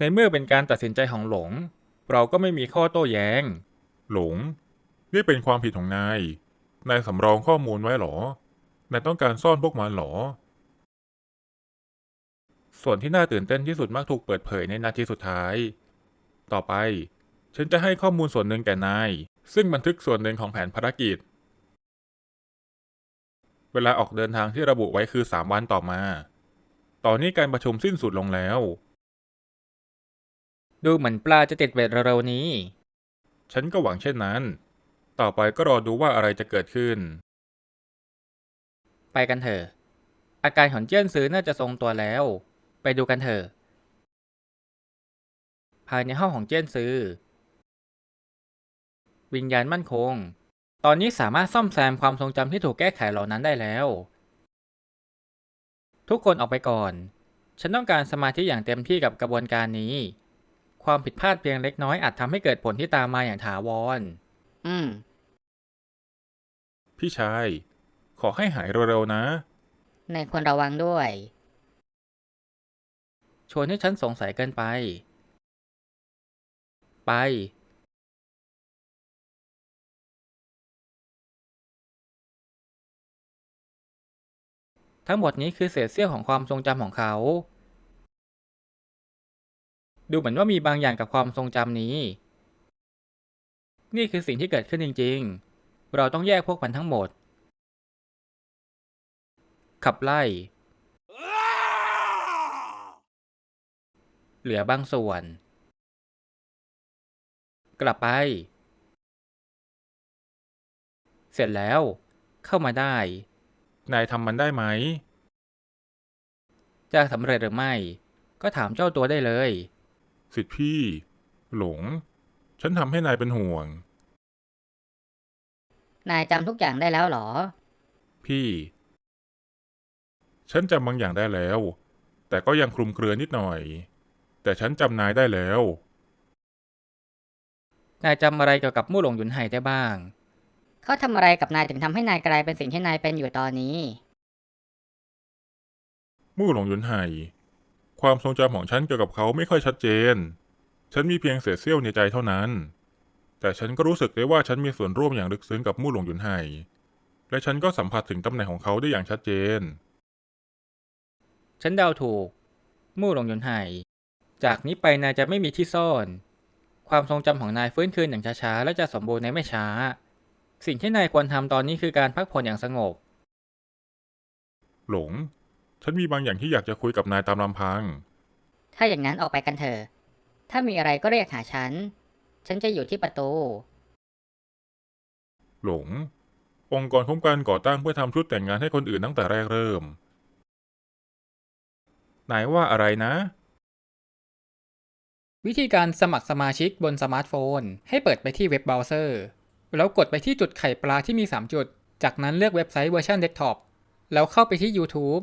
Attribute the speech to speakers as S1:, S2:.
S1: ในเมื่อเป็นการตัดสินใจของหลง เราก็ไม่มีข้อโต้แย้ง
S2: หลง นี่เป็นความผิดของนาย นายสำรองข้อมูลไว้หรอ นายต้องการซ่อนพวกมันหรอ
S1: ส่วนที่น่าตื่นเต้นที่สุดมักถูกเปิดเผยในนาทีสุดท้าย ต่อไป ฉันจะให้ข้อมูลส่วนหนึ่งแก่นาย ซึ่งบันทึกส่วนหนึ่งของแผนภารกิจ เวลาออกเดินทางที่ระบุไว้คือสามวันต่อมา ตอนนี้การประชุมสิ้นสุดลงแล้ว ดูเหมือนปลาจะติดเบ็ดเร็วๆนี้ ฉันก็หวังเช่นนั้น ต่อไปก็รอดูว่าอะไรจะเกิดขึ้น ไปกันเถอะ อาการของเจี้ยนซื้อน่าจะทรงตัวแล้ว ไปดูกันเถอะ ภายในห้องของเจี้ยนซื้อ วิญญาณมั่นคง ตอนนี้สามารถซ่อมแซมความทรงจำที่ถูกแก้ไขเหล่านั้นได้แล้ว ทุกคนออกไปก่อน ฉันต้องการสมาธิอย่างเต็มที่กับกระบวนการนี้ ความผิดพลาดเพียงเล็กน้อยอาจทำให้เกิดผลที่ตามมาอย่างถาวร
S3: อืม
S1: พี่ชาย ขอให้หายเร็วๆนะ
S3: นายควรระวังด้วย
S1: ชวนให้ฉันสงสัยเกินไป ไป ทั้งหมดนี้คือเศษเสี้ยวของความทรงจำของเขา ดูเหมือนว่ามีบางอย่างกับความทรงจำนี้ นี่คือสิ่งที่เกิดขึ้นจริง ๆ เราต้องแยกพวกมันทั้งหมด ขับไล่ เหลือบางส่วน กลับไป เสร็จแล้ว เข้ามาได้ นายทำมันได้ไหม จะสำเร็จหรือไม่ ก็ถามเจ้าตัวได้เลย
S2: สิทธิพี่ หลง ฉันทำให้นายเป็นห่วง
S3: นายจำทุกอย่างได้แล้วเหรอ
S2: พี่ ฉันจำบางอย่างได้แล้ว แต่ก็ยังคลุมเครือนิดหน่อย แต่ฉันจำนายได้แล้ว
S1: นายจำอะไรเกี่ยวกับมู่หลงหยุนไห่ได้บ้าง
S3: เขาทำอะไรกับนายถึงทำให้นายกลายเป็นสิ่งที่นายเป็นอยู่ตอนนี้
S2: มู่หลงหยุนไห่ ความทรงจำของฉันเกี่ยวกับเขาไม่ค่อยชัดเจน ฉันมีเพียงเศษเสี้ยวในใจเท่านั้น แต่ฉันก็รู้สึกได้ว่าฉันมีส่วนร่วมอย่างลึกซึ้งกับมู่หลงหยุนไห่และฉันก็สัมผัสถึงตำแหน่งของเขาได้อย่างชัดเจน
S1: ฉันเดาถูก มู่หลงหยุนไห่จากนี้ไปนายจะไม่มีที่ซ่อน ความทรงจำของนายฟื้นคืนอย่างช้าๆและจะสมบูรณ์ในไม่ช้า สิ่งที่นายควรทำตอนนี้คือการพักผ่อนอย่างสงบ
S2: หลง ฉันมีบางอย่างที่อยากจะคุยกับนายตามลำพัง
S3: ถ้าอย่างนั้นออกไปกันเถอะ ถ้ามีอะไรก็เรียกหาฉัน ฉันจะอยู่ที่ประตู
S2: หลง องค์กรคุ้มกันก่อตั้งเพื่อทำชุดแต่งงานให้คนอื่นตั้งแต่แรกเริ่ม
S1: นายว่าอะไรนะ วิธีการสมัครสมาชิกบนสมาร์ทโฟน ให้เปิดไปที่เว็บเบราว์เซอร์ แล้วกดไปที่จุดไข่ปลาที่มี 3 จุด จากนั้นเลือกเว็บไซต์เวอร์ชันเดสก์ท็อป แล้วเข้าไปที่ YouTube